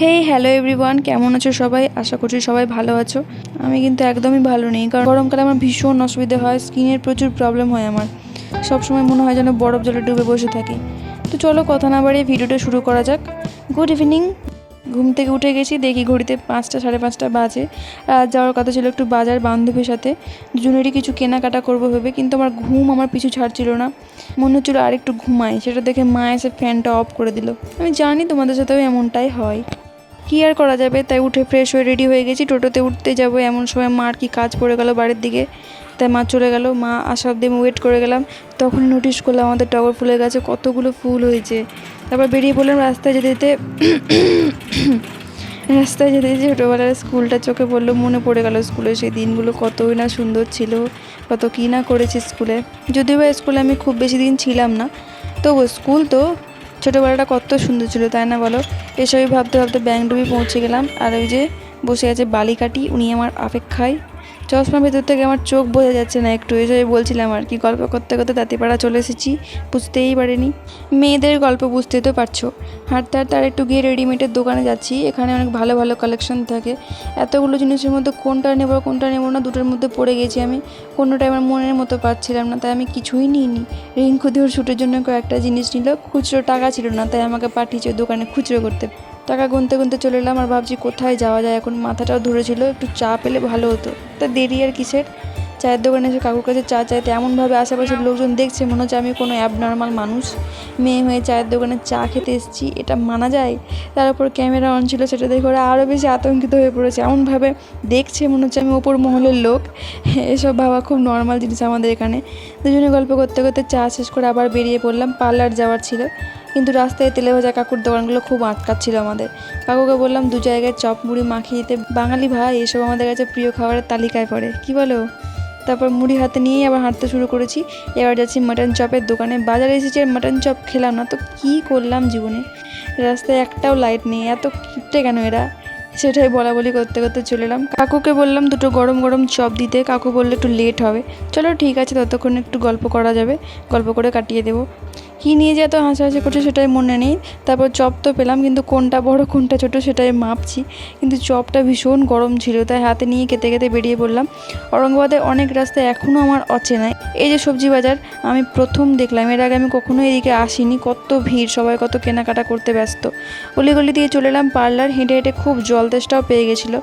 হে hello everyone কেমন আছো সবাই? আশা করছি সবাই ভালো আছো। আমি কিন্তু একদমই ভালো নেই, কারণ গরমকালে আমার ভীষণ অসুবিধা হয়, স্কিনের প্রচুর প্রবলেম হয় আমার। সবসময় মনে হয় যেন বরফ জলে ডুবে বসে থাকি। তো চলো কথা না বাড়িয়ে ভিডিওটা শুরু করা যাক। গুড ইভিনিং ঘুম থেকে উঠে গেছি, দেখি ঘড়িতে পাঁচটা, সাড়ে পাঁচটা বাজে। রাত যাওয়ার কথা ছিল একটু বাজার বান্ধবীর সাথে। দুজনেরই কিছু কেনাকাটা করব ভেবে, কিন্তু আমার ঘুম আমার পিছু ছাড়ছিল না। মনে হচ্ছিল আর একটু ঘুমাই, সেটা দেখে মা এসে ফ্যানটা অফ করে দিল। আমি জানি তোমাদের সাথেও এমনটাই হয়। কি আর করা যাবে? তাই উঠে ফ্রেশ হয়ে রেডি হয়ে গেছি। টোটোতে উঠতে যাব, এমন সময় মার কি কাজ পড়ে গেল বাড়ির দিকে। তাই মা চলে গেল। মা আসা অব্দি আমি ওয়েট করে গেলাম। তখন নোটিশ করলাম আমাদের টগর ফুলের গাছে, কতগুলো ফুল হয়েছে। তারপর বেরিয়ে পড়লাম রাস্তায় যেতে যেতে রাস্তায় যেতে যেতে ছোটোবেলার স্কুলটা চোখে পড়ল, মনে পড়ে গেল স্কুলে সেই দিনগুলো কতই না সুন্দর ছিল, কত কী না করেছি স্কুলে। যদিও বা স্কুলে আমি খুব বেশি দিন ছিলাম না তবু স্কুল তো ছোটোবেলাটা কত সুন্দর ছিল, তাই না বলো? এসবই ভাবতে ভাবতে ব্যাংডুবি পৌঁছে গেলাম, আর ওই যে বসে আছে বালিকাটি, উনি আমার অপেক্ষায় চশমার ভেতর থেকে আমার চোখ বোঝা যাচ্ছে না একটু। এসবই বলছিলাম আর কি, গল্প করতে করতে তাঁতিপাড়া চলে এসেছি, বুঝতেই পারিনি। মেয়েদের গল্প বুঝতে তো পারছ। হাঁটতে হাঁটতে আর একটু গিয়ে রেডিমেডের দোকানে যাচ্ছি, এখানে অনেক ভালো ভালো কালেকশন থাকে। এতগুলো জিনিসের মধ্যে কোনটা নেব কোনটা নেব না, দুটোর মধ্যে পড়ে গেছি আমি। কোনোটাই আমার মনের মতো পাচ্ছিলাম না, তাই আমি কিছুই নিইনি। রিঙ্কু দেওয়ার শ্যুটের জন্য কয়েকটা জিনিস নিল, খুচরো টাকা ছিল না, তাই আমাকে পাঠিয়েছে দোকানে খুচরো করতে। টাকা গুনতে গুনতে চলে এলাম আর ভাবছি কোথায় যাওয়া যায়? এখন মাথাটাও ধরেছিল, একটু চা পেলে ভালো হতো। তা দেরি আর কিসের? চায়ের দোকানে এসে কাকুর কাছে চা চাইতে এমনভাবে আশেপাশের লোকজন দেখছে, মনে হচ্ছে আমি কোনো অ্যাবনর্মাল মানুষ। মেয়ে হয়ে চায়ের দোকানে চা খেতে এসেছি, এটা মানা যায়? তার উপর ক্যামেরা অন ছিল, সেটা দেখে ওরা আরও বেশি আতঙ্কিত হয়ে পড়েছে। এমনভাবে দেখছে, মনে হচ্ছে আমি ওপর মহলের লোক। এসব ভাবা খুব নর্মাল জিনিস আমাদের এখানে। দুজনে গল্প করতে করতে চা শেষ করে আবার বেরিয়ে পড়লাম, পার্লার যাওয়ার ছিল। কিন্তু রাস্তায় তেলে ভাজা কাকুর দোকানগুলো খুব আটকাচ্ছিল আমাদের। কাকুকে বললাম, দু জায়গায় চপ, মুড়ি মাখিয়ে দিতে। বাঙালি ভাই, এসব আমাদের কাছে প্রিয় খাবারের তালিকায় পড়ে। কি বলো? তারপর মুড়ি হাতে নিয়েই আবার হাঁটতে শুরু করেছি। এবার যাচ্ছি মাটন চপের দোকানে। বাজারে এসেছি আর মাটন চপ খেলাম না, তো কী করলাম জীবনে? রাস্তায় একটাও লাইট নেই, এত কিপটে কেন এরা? সেটাই বলা বলি করতে করতে চলে এলাম। কাকুকে বললাম, দুটো গরম গরম চপ দিতে। কাকু বললে, একটু লেট হবে। চলো ঠিক আছে, ততক্ষণ একটু গল্প করা যাবে। গল্প করে কাটিয়ে দেবো। কী নিয়ে যে এত হাসাহাসি করছে সেটাই মনে নেই। তারপর চপ তো পেলাম, কিন্তু কোনটা বড়, কোনটা ছোট সেটাই মাপছি। কিন্তু চপটা ভীষণ গরম ছিল, তাই হাতে নিয়ে খেতে খেতে বেরিয়ে পড়লাম। ঔরঙ্গাবাদের অনেক রাস্তা এখনও আমার অচেনায় এই যে সবজি বাজার, আমি প্রথম দেখলাম। এর আগে আমি কখনো এদিকে আসিনি। কত ভিড়, সবাই কত কেনাকাটা করতে ব্যস্ত। অলিগলি দিয়ে চলে এলাম পার্লার, হেঁটে হেঁটে খুব জল পেয়ে গেছিল।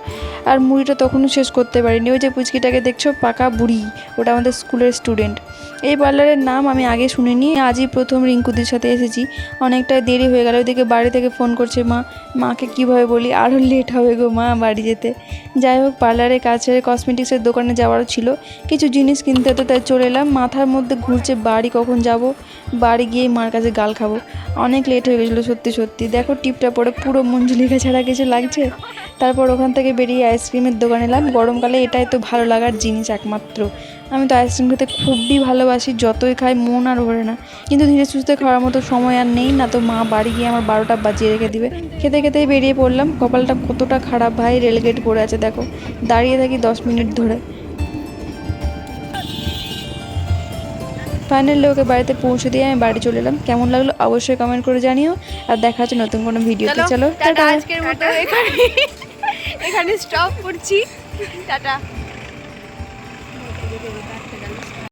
আর মুড়িটা তখনও শেষ করতে পারিনি। ওই যে পুচকিটাকে দেখছ, পাকা বুড়ি, ওটা আমাদের স্কুলের স্টুডেন্ট এই পার্লারের নাম আমি আগে শুনিনি, আজই প্রথম রিঙ্কুদের সাথে এসেছি। অনেকটাই দেরি হয়ে গেল, ওইদিকে বাড়ি থেকে ফোন করছে মা। মাকে কীভাবে বলি? আরও লেট হবে গো মা বাড়ি যেতে। যাই হোক পার্লারের কাছে কসমেটিক্সের দোকানে যাওয়ারও ছিল। কিছু জিনিস কিনতে তো তাই চলে এলাম। মাথার মধ্যে ঘুরছে, বাড়ি কখন যাব? বাড়ি গিয়ে মার কাছে গাল খাব। অনেক লেট হয়ে গেছিল, সত্যি সত্যি। দেখো টিপটা পরে পুরো মঞ্জুলিকা ছাড়া কিছু লাগছে? তারপর ওখান থেকে বেরিয়ে আইসক্রিমের দোকানে এলাম। গরমকালে এটাই তো ভালো লাগার জিনিস একমাত্র। আমি তো আইসক্রিম খেতে খুবই ভালোবাসি যতই খাই মন আর ভরে না। কিন্তু ধীরে সুস্থে খাওয়ার মতো সময় আর নেই না তো মা বাড়ি গিয়ে আমার বারোটা বাজিয়ে রেখে দিবে। খেতে খেতেই বেরিয়ে পড়লাম। কপালটা কতটা খারাপ ভাই রেলগেট পড়ে আছে দেখো। দাঁড়িয়ে থাকি দশ মিনিট ধরে। ফাইনালি ওকে বাড়িতে পৌঁছে দিয়ে আমি বাড়ি চলে এলাম। কেমন লাগল অবশ্যই কমেন্ট করে জানিও। আর দেখা হচ্ছে নতুন কোনো ভিডিওতে। চলো আজকের মতো এখানে স্টপ করছি। টাটা।